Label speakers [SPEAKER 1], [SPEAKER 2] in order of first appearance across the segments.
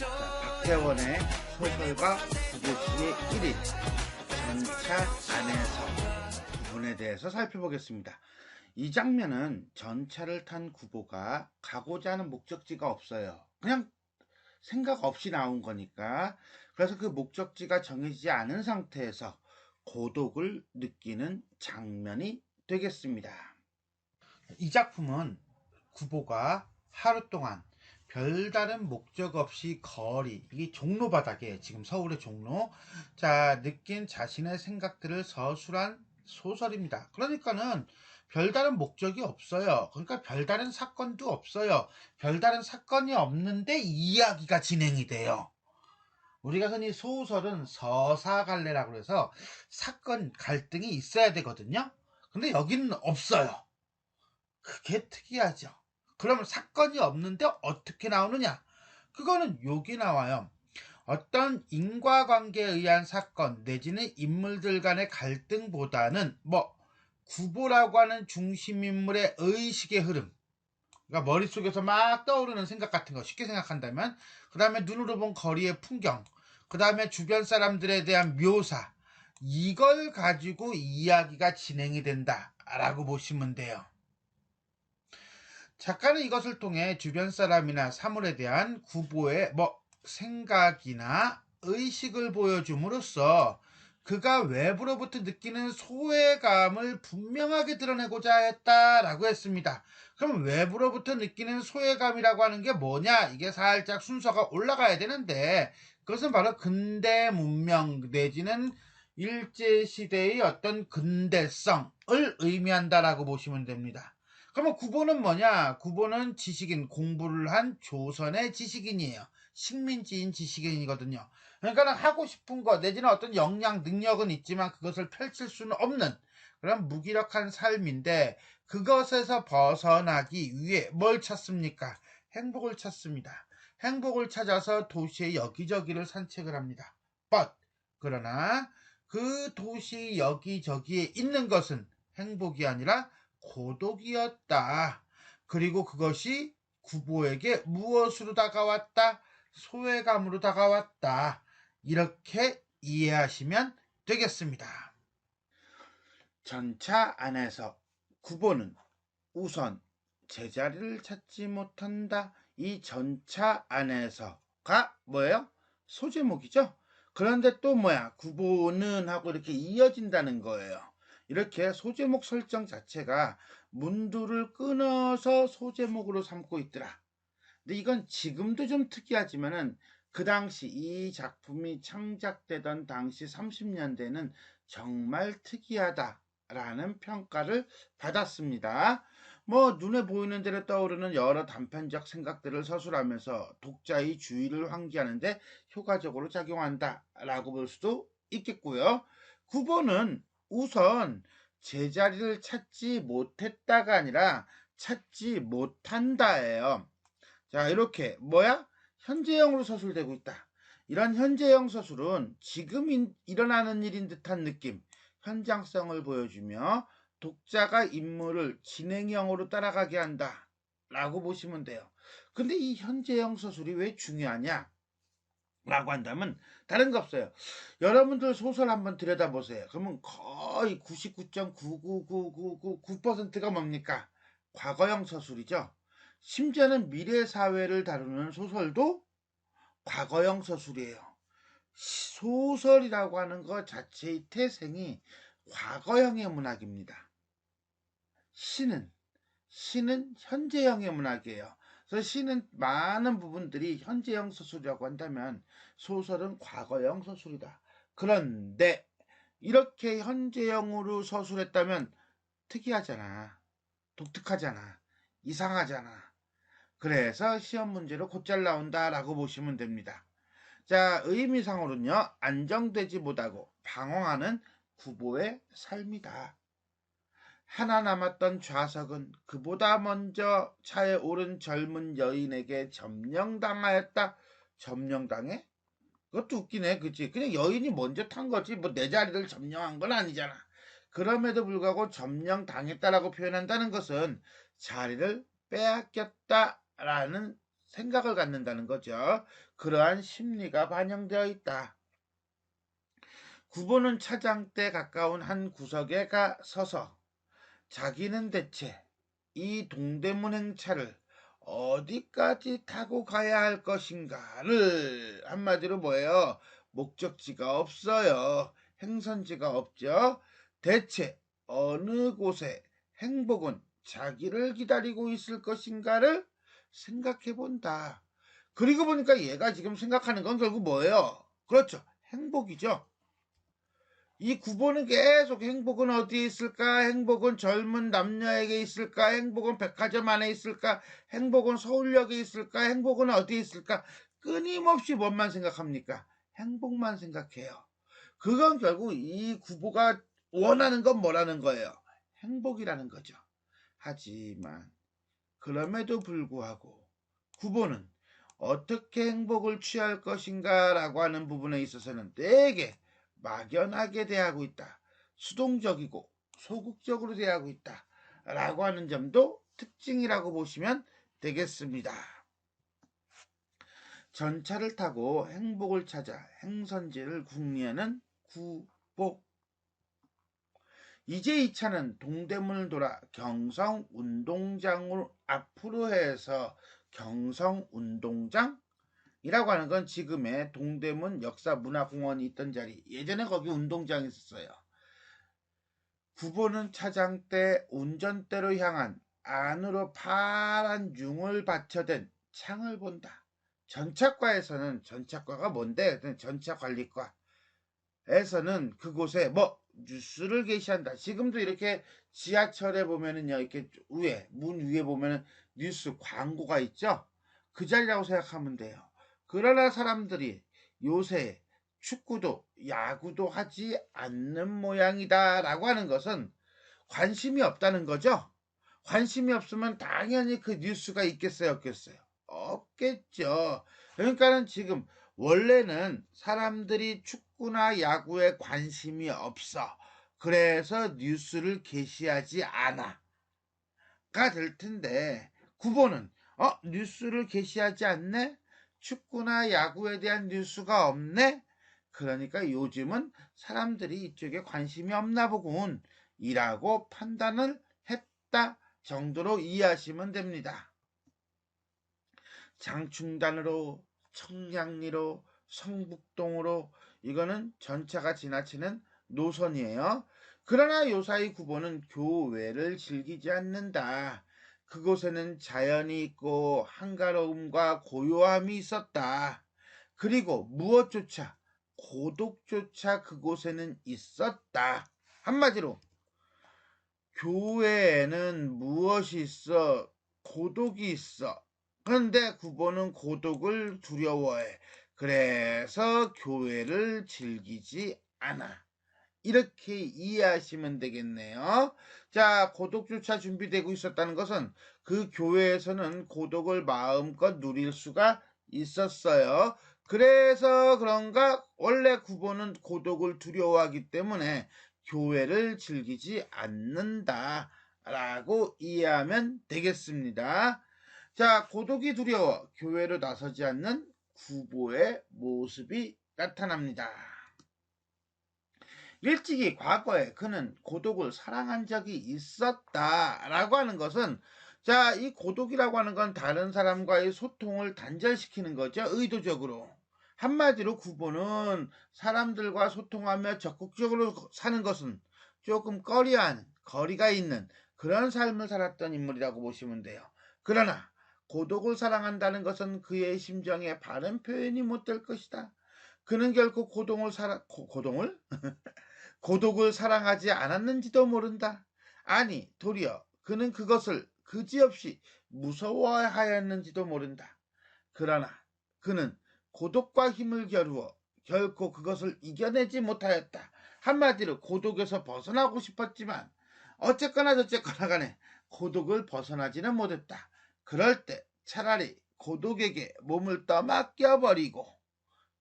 [SPEAKER 1] 박태원의 소설과 구조시의 1일 전차 안에서 부분에 대해서 살펴보겠습니다. 이 장면은 전차를 탄 구보가 가고자 하는 목적지가 없어요. 그냥 생각 없이 나온 거니까. 그래서 그 목적지가 정해지지 않은 상태에서 고독을 느끼는 장면이 되겠습니다. 이 작품은 구보가 하루 동안 별다른 목적 없이 거리, 이 종로 바닥에 지금 서울의 종로, 자, 느낀 자신의 생각들을 서술한 소설입니다. 그러니까는 별다른 목적이 없어요. 그러니까 별다른 사건도 없어요. 별다른 사건이 없는데 이야기가 진행이 돼요. 우리가 흔히 소설은 서사갈래라고 해서 사건 갈등이 있어야 되거든요. 근데 여기는 없어요. 그게 특이하죠. 그러면 사건이 없는데 어떻게 나오느냐? 그거는 여기 나와요. 어떤 인과관계에 의한 사건 내지는 인물들 간의 갈등보다는 뭐 구보라고 하는 중심인물의 의식의 흐름 그러니까 머릿속에서 막 떠오르는 생각 같은 거 쉽게 생각한다면 그 다음에 눈으로 본 거리의 풍경 그 다음에 주변 사람들에 대한 묘사 이걸 가지고 이야기가 진행이 된다 라고 보시면 돼요. 작가는 이것을 통해 주변 사람이나 사물에 대한 구보의 뭐 생각이나 의식을 보여줌으로써 그가 외부로부터 느끼는 소외감을 분명하게 드러내고자 했다라고 했습니다. 그럼 외부로부터 느끼는 소외감이라고 하는 게 뭐냐? 이게 살짝 순서가 올라가야 되는데 그것은 바로 근대 문명 내지는 일제시대의 어떤 근대성을 의미한다라고 보시면 됩니다. 그러면 구보는 뭐냐? 구보는 지식인, 공부를 한 조선의 지식인이에요. 식민지인 지식인이거든요. 그러니까 하고 싶은 것 내지는 어떤 역량, 능력은 있지만 그것을 펼칠 수는 없는 그런 무기력한 삶인데 그것에서 벗어나기 위해 뭘 찾습니까? 행복을 찾습니다. 행복을 찾아서 도시의 여기저기를 산책을 합니다. but 그러나 그 도시 여기저기에 있는 것은 행복이 아니라 고독이었다. 그리고 그것이 구보에게 무엇으로 다가왔다? 소외감으로 다가왔다. 이렇게 이해하시면 되겠습니다. 전차 안에서 구보는 우선 제자리를 찾지 못한다. 이 전차 안에서가 뭐예요? 소제목이죠? 그런데 또 뭐야? 구보는 하고 이렇게 이어진다는 거예요. 이렇게 소제목 설정 자체가 문두를 끊어서 소제목으로 삼고 있더라. 근데 이건 지금도 좀 특이하지만은 그 당시 이 작품이 창작되던 당시 30년대는 정말 특이하다라는 평가를 받았습니다. 뭐 눈에 보이는 대로 떠오르는 여러 단편적 생각들을 서술하면서 독자의 주의를 환기하는데 효과적으로 작용한다라고 볼 수도 있겠고요. 9번은 우선 제자리를 찾지 못했다가 아니라 찾지 못한다예요. 자, 이렇게 뭐야? 현재형으로 서술되고 있다. 이런 현재형 서술은 지금 인, 일어나는 일인 듯한 느낌, 현장성을 보여주며 독자가 인물을 진행형으로 따라가게 한다. 라고 보시면 돼요. 근데 이 현재형 서술이 왜 중요하냐? 라고 한다면 다른 거 없어요. 여러분들 소설 한번 들여다보세요. 그러면 거의 99.99999%가 뭡니까? 과거형 서술이죠. 심지어는 미래 사회를 다루는 소설도 과거형 서술이에요. 소설이라고 하는 것 자체의 태생이 과거형의 문학입니다. 시는 시는 현재형의 문학이에요. 그래서 시는 많은 부분들이 현재형 서술이라고 한다면 소설은 과거형 서술이다. 그런데 이렇게 현재형으로 서술했다면 특이하잖아. 독특하잖아. 이상하잖아. 그래서 시험 문제로 곧잘 나온다라고 보시면 됩니다. 자, 의미상으로는요, 안정되지 못하고 방황하는 구보의 삶이다. 하나 남았던 좌석은 그보다 먼저 차에 오른 젊은 여인에게 점령당하였다. 점령당해? 그것도 웃기네, 그치? 그냥 여인이 먼저 탄 거지. 뭐 내 자리를 점령한 건 아니잖아. 그럼에도 불구하고 점령당했다라고 표현한다는 것은 자리를 빼앗겼다라는 생각을 갖는다는 거죠. 그러한 심리가 반영되어 있다. 구보는 차장대 가까운 한 구석에 가 서서 자기는 대체 이 동대문 행차를 어디까지 타고 가야 할 것인가를 한마디로 뭐예요? 목적지가 없어요. 행선지가 없죠. 대체 어느 곳에 행복은 자기를 기다리고 있을 것인가를 생각해 본다. 그리고 보니까 얘가 지금 생각하는 건 결국 뭐예요? 그렇죠. 행복이죠. 이 구보는 계속 행복은 어디에 있을까? 행복은 젊은 남녀에게 있을까? 행복은 백화점 안에 있을까? 행복은 서울역에 있을까? 행복은 어디에 있을까? 끊임없이 뭔만 생각합니까? 행복만 생각해요. 그건 결국 이 구보가 원하는 건 뭐라는 거예요? 행복이라는 거죠. 하지만 그럼에도 불구하고 구보는 어떻게 행복을 취할 것인가 라고 하는 부분에 있어서는 되게 막연하게 대하고 있다. 수동적이고 소극적으로 대하고 있다. 라고 하는 점도 특징이라고 보시면 되겠습니다. 전차를 타고 행복을 찾아 행선지를 궁리하는 구보. 이제 이 차는 동대문을 돌아 경성 운동장으로 앞으로 해서 경성 운동장 이라고 하는 건 지금의 동대문 역사문화공원이 있던 자리. 예전에 거기 운동장이 있었어요. 구보는 차장대 운전대로 향한 안으로 파란 융을 받쳐댄 창을 본다. 전차과에서는 전차과가 뭔데? 전차관리과에서는 그곳에 뭐 뉴스를 게시한다. 지금도 이렇게 지하철에 보면은요, 이렇게 위에 문 위에 보면은 뉴스 광고가 있죠. 그 자리라고 생각하면 돼요. 그러나 사람들이 요새 축구도 야구도 하지 않는 모양이다 라고 하는 것은 관심이 없다는 거죠. 관심이 없으면 당연히 그 뉴스가 있겠어요, 없겠어요? 없겠죠. 그러니까는 지금 원래는 사람들이 축구나 야구에 관심이 없어. 그래서 뉴스를 게시하지 않아. 가 될 텐데, 구보는, 어, 뉴스를 게시하지 않네? 축구나 야구에 대한 뉴스가 없네? 그러니까 요즘은 사람들이 이쪽에 관심이 없나 보군. 이라고 판단을 했다 정도로 이해하시면 됩니다. 장충단으로, 청량리로, 성북동으로 이거는 전차가 지나치는 노선이에요. 그러나 요사이 구보는 교외를 즐기지 않는다. 그곳에는 자연이 있고 한가로움과 고요함이 있었다. 그리고 무엇조차 고독조차 그곳에는 있었다. 한마디로 교회에는 무엇이 있어? 고독이 있어. 그런데 구보는 고독을 두려워해. 그래서 교회를 즐기지 않아. 이렇게 이해하시면 되겠네요. 자, 고독주차 준비되고 있었다는 것은 그 교회에서는 고독을 마음껏 누릴 수가 있었어요. 그래서 그런가 원래 구보는 고독을 두려워하기 때문에 교회를 즐기지 않는다. 라고 이해하면 되겠습니다. 자, 고독이 두려워 교회로 나서지 않는 구보의 모습이 나타납니다. 일찍이 과거에 그는 고독을 사랑한 적이 있었다라고 하는 것은 자, 이 고독이라고 하는 건 다른 사람과의 소통을 단절시키는 거죠. 의도적으로. 한마디로 구보는 사람들과 소통하며 적극적으로 사는 것은 조금 꺼리한, 거리가 있는 그런 삶을 살았던 인물이라고 보시면 돼요. 그러나 고독을 사랑한다는 것은 그의 심정에 바른 표현이 못 될 것이다. 그는 결코 고동을 사랑, 고, 고동을? 고독을 사랑하지 않았는지도 모른다. 아니, 도리어 그는 그것을 그지없이 무서워하였는지도 모른다. 그러나 그는 고독과 힘을 겨루어 결코 그것을 이겨내지 못하였다. 한마디로 고독에서 벗어나고 싶었지만 어쨌거나 저쨌거나 간에 고독을 벗어나지는 못했다. 그럴 때 차라리 고독에게 몸을 떠맡겨버리고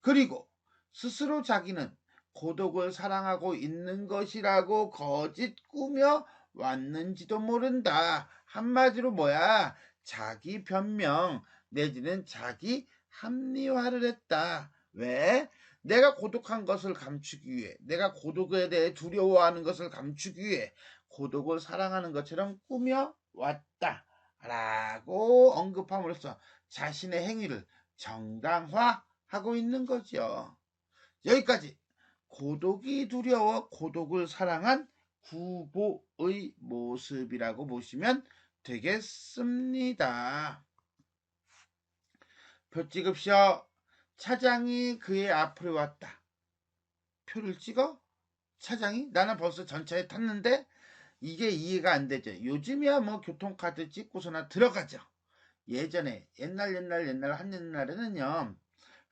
[SPEAKER 1] 그리고 스스로 자기는 고독을 사랑하고 있는 것이라고 거짓 꾸며 왔는지도 모른다. 한마디로 뭐야? 자기 변명, 내지는 자기 합리화를 했다. 왜? 내가 고독한 것을 감추기 위해, 내가 고독에 대해 두려워하는 것을 감추기 위해 고독을 사랑하는 것처럼 꾸며 왔다. 라고 언급함으로써 자신의 행위를 정당화하고 있는 거죠. 여기까지 고독이 두려워 고독을 사랑한 구보의 모습이라고 보시면 되겠습니다. 표 찍읍시오. 차장이 그의 앞으로 왔다. 표를 찍어? 차장이? 나는 벌써 전차에 탔는데 이게 이해가 안 되죠. 요즘이야 뭐 교통카드 찍고서나 들어가죠. 예전에 옛날 옛날 옛날 한 옛날에는요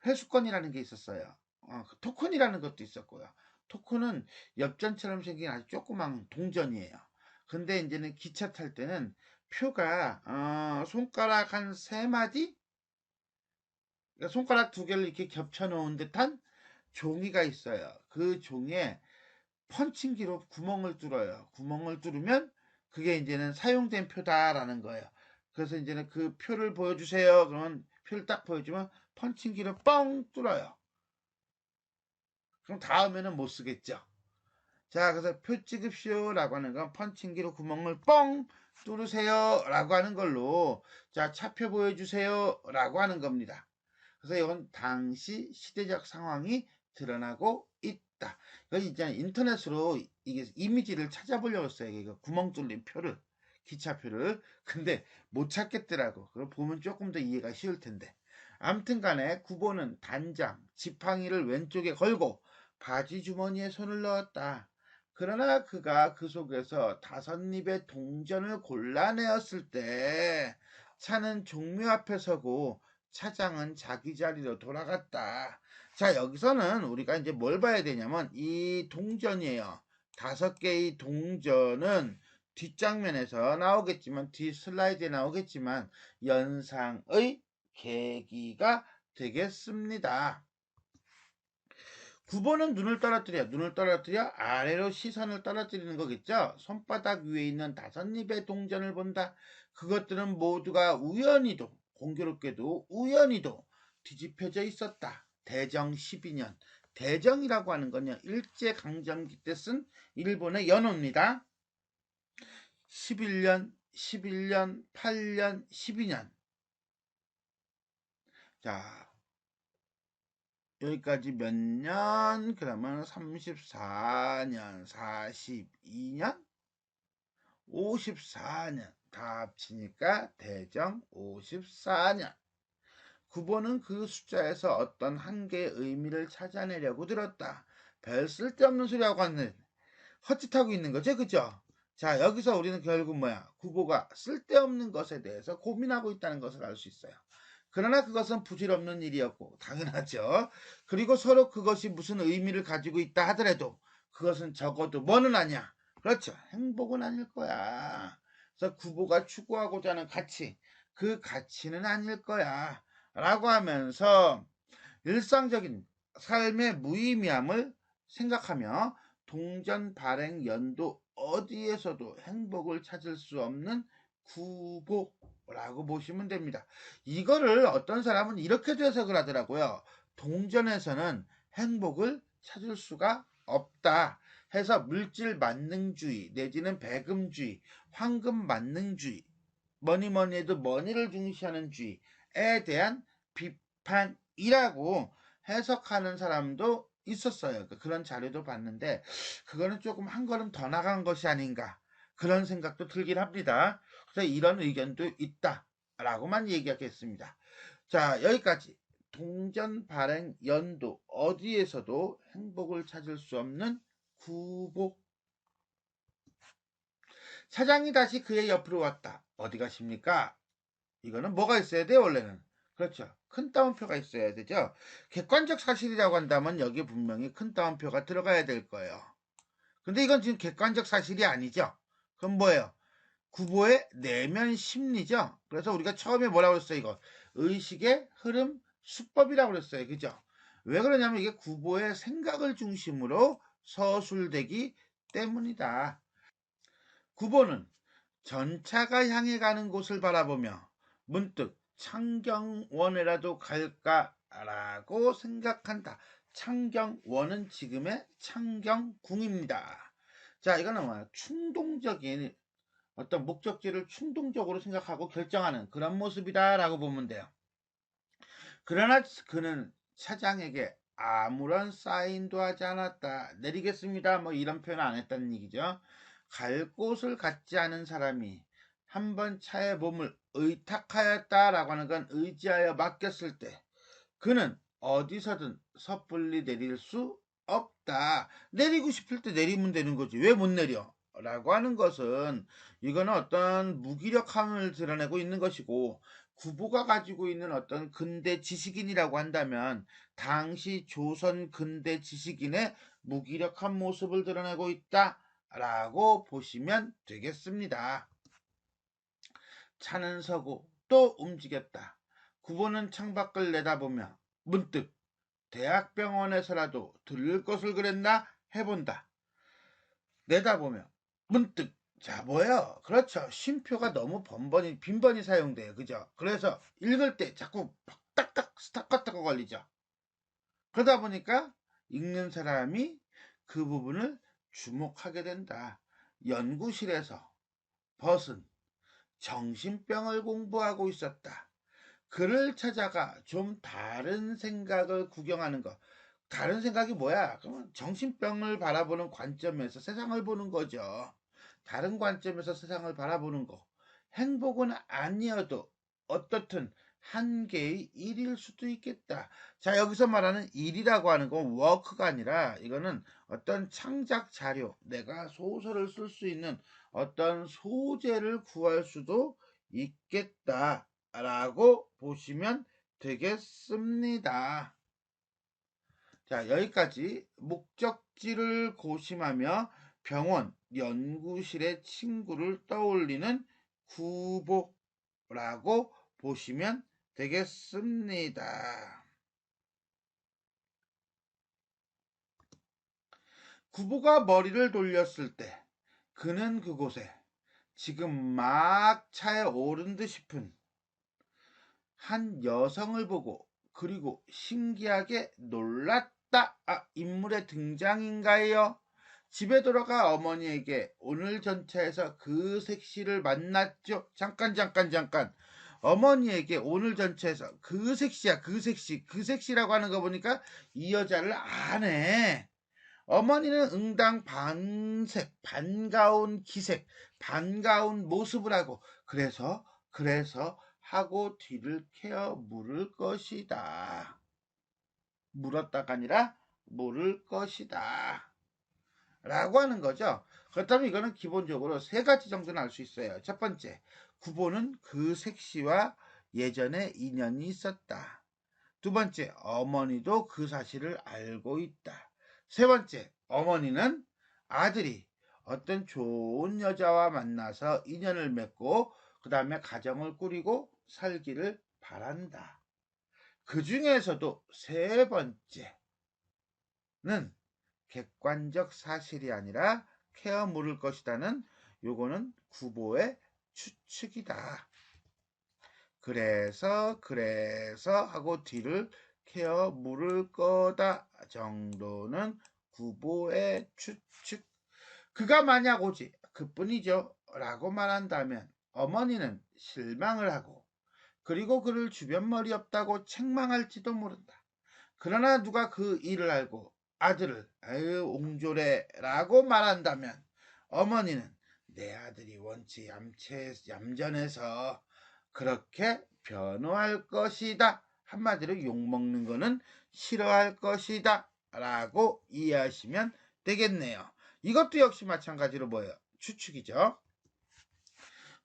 [SPEAKER 1] 회수권이라는 게 있었어요. 어, 그 토큰이라는 것도 있었고요. 토큰은 엽전처럼 생긴 아주 조그만 동전이에요. 근데 이제는 기차 탈 때는 표가 어, 손가락 한 세 마디 그러니까 손가락 두 개를 이렇게 겹쳐 놓은 듯한 종이가 있어요. 그 종이에 펀칭기로 구멍을 뚫어요. 구멍을 뚫으면 그게 이제는 사용된 표다라는 거예요. 그래서 이제는 그 표를 보여주세요. 그러면 표를 딱 보여주면 펀칭기로 뻥 뚫어요. 그럼 다음에는 못 쓰겠죠. 자, 그래서 표 찍읍시오 라고 하는 건 펀칭기로 구멍을 뻥 뚫으세요 라고 하는 걸로 자, 차표 보여주세요 라고 하는 겁니다. 그래서 이건 당시 시대적 상황이 드러나고 있다. 이거 이제 인터넷으로 이게 이미지를 찾아보려고 했어요. 이거 구멍 뚫린 표를. 기차표를. 근데 못 찾겠더라고. 그걸 보면 조금 더 이해가 쉬울 텐데. 암튼 간에 구보는 단장, 지팡이를 왼쪽에 걸고 바지 주머니에 손을 넣었다. 그러나 그가 그 속에서 다섯 입의 동전을 골라내었을 때 차는 종묘 앞에 서고 차장은 자기 자리로 돌아갔다. 자, 여기서는 우리가 이제 뭘 봐야 되냐면 이 동전이에요. 다섯 개의 동전은 뒷장면에서 나오겠지만 뒷 슬라이드에 나오겠지만 연상의 계기가 되겠습니다. 9번은 눈을 떨어뜨려. 눈을 떨어뜨려 아래로 시선을 떨어뜨리는 거겠죠. 손바닥 위에 있는 다섯 입의 동전을 본다. 그것들은 모두가 우연히도 공교롭게도 우연히도 뒤집혀져 있었다. 대정 12년. 대정이라고 하는 건요. 일제강점기 때 쓴 일본의 연호입니다. 11년, 11년, 8년, 12년. 자, 여기까지 몇 년? 그러면 34년, 42년, 54년. 다 합치니까 대정 54년. 9번은 그 숫자에서 어떤 한 개의 의미를 찾아내려고 들었다. 별 쓸데없는 소리하고 왔는 헛짓하고 있는 거죠. 그죠? 자, 여기서 우리는 결국 뭐야? 구보가 쓸데없는 것에 대해서 고민하고 있다는 것을 알 수 있어요. 그러나 그것은 부질없는 일이었고, 당연하죠. 그리고 서로 그것이 무슨 의미를 가지고 있다 하더라도 그것은 적어도 뭐는 아니야. 그렇죠. 행복은 아닐 거야. 그래서 구보가 추구하고자 하는 가치, 그 가치는 아닐 거야. 라고 하면서 일상적인 삶의 무의미함을 생각하며 동전 발행 연도 어디에서도 행복을 찾을 수 없는 구보 라고 보시면 됩니다. 이거를 어떤 사람은 이렇게도 해석을 하더라고요. 동전에서는 행복을 찾을 수가 없다. 해서 물질 만능주의 내지는 배금주의, 황금 만능주의, 뭐니 뭐니 해도 머니를 중시하는 주의에 대한 비판이라고 해석하는 사람도 있었어요. 그러니까 그런 자료도 봤는데 그거는 조금 한 걸음 더 나간 것이 아닌가 그런 생각도 들긴 합니다. 이런 의견도 있다라고만 얘기하겠습니다. 자 여기까지 동전 발행 연도 어디에서도 행복을 찾을 수 없는 구복 사장이 다시 그의 옆으로 왔다. 어디 가십니까? 이거는 뭐가 있어야 돼 원래는 그렇죠. 큰 따옴표가 있어야 되죠. 객관적 사실이라고 한다면 여기 분명히 큰 따옴표가 들어가야 될 거예요. 근데 이건 지금 객관적 사실이 아니죠. 그럼 뭐예요? 구보의 내면 심리죠. 그래서 우리가 처음에 뭐라고 그랬어요? 이거 의식의 흐름 수법이라고 그랬어요. 그죠? 왜 그러냐면 이게 구보의 생각을 중심으로 서술되기 때문이다. 구보는 전차가 향해 가는 곳을 바라보며 문득 창경원에라도 갈까라고 생각한다. 창경원은 지금의 창경궁입니다. 자, 이거는? 충동적인 어떤 목적지를 충동적으로 생각하고 결정하는 그런 모습이다라고 보면 돼요. 그러나 그는 차장에게 아무런 사인도 하지 않았다. 내리겠습니다. 뭐 이런 표현 안 했다는 얘기죠. 갈 곳을 갖지 않은 사람이 한 번 차에 몸을 의탁하였다라고 하는 건 의지하여 맡겼을 때 그는 어디서든 섣불리 내릴 수 없다. 내리고 싶을 때 내리면 되는 거지. 왜 못 내려? 라고 하는 것은 이거는 어떤 무기력함을 드러내고 있는 것이고 구보가 가지고 있는 어떤 근대 지식인이라고 한다면 당시 조선 근대 지식인의 무기력한 모습을 드러내고 있다라고 보시면 되겠습니다. 차는 서고 또 움직였다. 구보는 창밖을 내다보며 문득 대학병원에서라도 들릴 것을 그랬나 해본다. 내다보며 문득 자 뭐예요? 그렇죠. 쉼표가 너무 번번이 빈번히 사용돼요. 그죠? 그래서 읽을 때 자꾸 딱딱 스타카트가 걸리죠. 그러다 보니까 읽는 사람이 그 부분을 주목하게 된다. 연구실에서 벗은 정신병을 공부하고 있었다. 그를 찾아가 좀 다른 생각을 구경하는 것. 다른 생각이 뭐야? 그러면 정신병을 바라보는 관점에서 세상을 보는 거죠. 다른 관점에서 세상을 바라보는 거. 행복은 아니어도 어떻든 한 개의 일일 수도 있겠다. 자, 여기서 말하는 일이라고 하는 건 워크가 아니라 이거는 어떤 창작 자료, 내가 소설을 쓸 수 있는 어떤 소재를 구할 수도 있겠다라고 보시면 되겠습니다. 자, 여기까지 목적지를 고심하며 병원, 연구실의 친구를 떠올리는 구보라고 보시면 되겠습니다. 구보가 머리를 돌렸을 때 그는 그곳에 지금 막 차에 오른 듯 싶은 한 여성을 보고 그리고 신기하게 놀랐다. 아, 인물의 등장인가요? 집에 돌아가 어머니에게 오늘 전차에서 그 색시를 만났죠. 잠깐 잠깐 잠깐. 어머니에게 오늘 전차에서 그 색시야 그 색시 그 색시라고 하는 거 보니까 이 여자를 아네. 어머니는 응당 반색, 반가운 기색, 반가운 모습을 하고 그래서 그래서 하고 뒤를 캐어 물을 것이다. 물었다가 아니라 물을 것이다. 라고 하는 거죠. 그렇다면 이거는 기본적으로 세 가지 정도는 알 수 있어요. 첫 번째, 구보는 그 색시와 예전에 인연이 있었다. 두 번째, 어머니도 그 사실을 알고 있다. 세 번째, 어머니는 아들이 어떤 좋은 여자와 만나서 인연을 맺고 그 다음에 가정을 꾸리고 살기를 바란다. 그 중에서도 세 번째는 객관적 사실이 아니라 케어 물을 것이다는 요거는 구보의 추측이다. 그래서 그래서 하고 뒤를 케어 물을 거다 정도는 구보의 추측. 그가 만약 오지 그뿐이죠 라고 말한다면 어머니는 실망을 하고 그리고 그를 주변 머리 없다고 책망할지도 모른다. 그러나 누가 그 일을 알고 아들을 아유 옹졸해라고 말한다면 어머니는 내 아들이 원치 얌체 얌전해서 그렇게 변호할 것이다. 한마디로 욕먹는 거는 싫어할 것이다. 라고 이해하시면 되겠네요. 이것도 역시 마찬가지로 뭐예요? 추측이죠.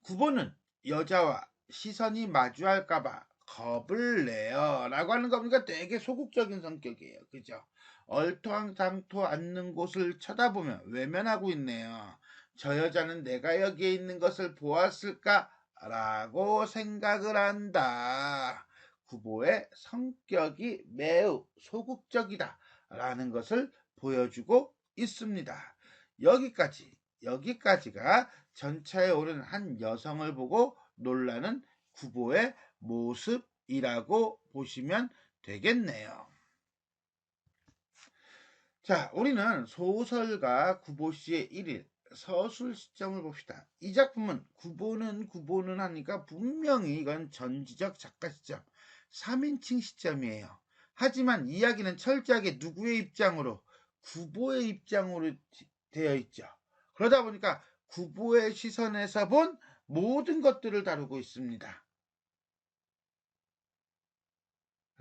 [SPEAKER 1] 9번은 여자와 시선이 마주할까봐 겁을 내요. 라고 하는 겁니까? 되게 소극적인 성격이에요. 그죠? 얼토당토 않는 곳을 쳐다보며 외면하고 있네요. 저 여자는 내가 여기에 있는 것을 보았을까? 라고 생각을 한다. 구보의 성격이 매우 소극적이다. 라는 것을 보여주고 있습니다. 여기까지, 여기까지가 전차에 오른 한 여성을 보고 놀라는 구보의 모습이라고 보시면 되겠네요. 자, 우리는 소설가 구보 씨의 1일 서술 시점을 봅시다. 이 작품은 구보는 구보는 하니까 분명히 이건 전지적 작가 시점, 3인칭 시점이에요. 하지만 이야기는 철저하게 누구의 입장으로 구보의 입장으로 되어 있죠. 그러다 보니까 구보의 시선에서 본 모든 것들을 다루고 있습니다.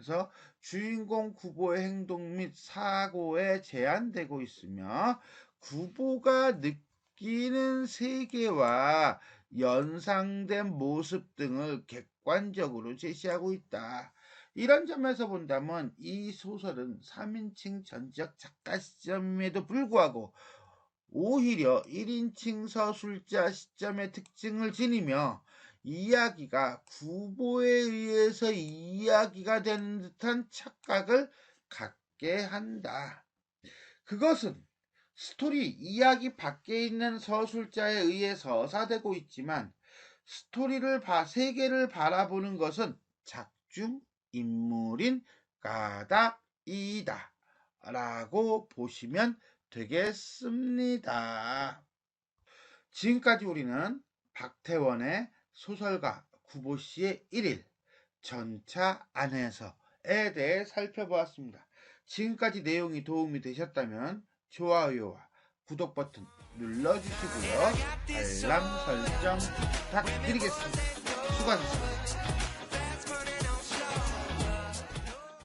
[SPEAKER 1] 그래서 주인공 구보의 행동 및 사고에 제한되고 있으며 구보가 느끼는 세계와 연상된 모습 등을 객관적으로 제시하고 있다. 이런 점에서 본다면 이 소설은 3인칭 전적 작가 시점임에도 불구하고 오히려 1인칭 서술자 시점의 특징을 지니며 이야기가 구보에 의해서 이야기가 되는 듯한 착각을 갖게 한다. 그것은 스토리 이야기 밖에 있는 서술자에 의해 서 사되고 있지만 스토리를 봐 세계를 바라보는 것은 작중 인물인 까닭이다. 라고 보시면 되겠습니다. 지금까지 우리는 박태원의 소설가 구보 씨의 1일 전차 안에서에 대해 살펴보았습니다. 지금까지 내용이 도움이 되셨다면 좋아요와 구독 버튼 눌러주시고요. 알람 설정 부탁드리겠습니다. 수고하셨습니다.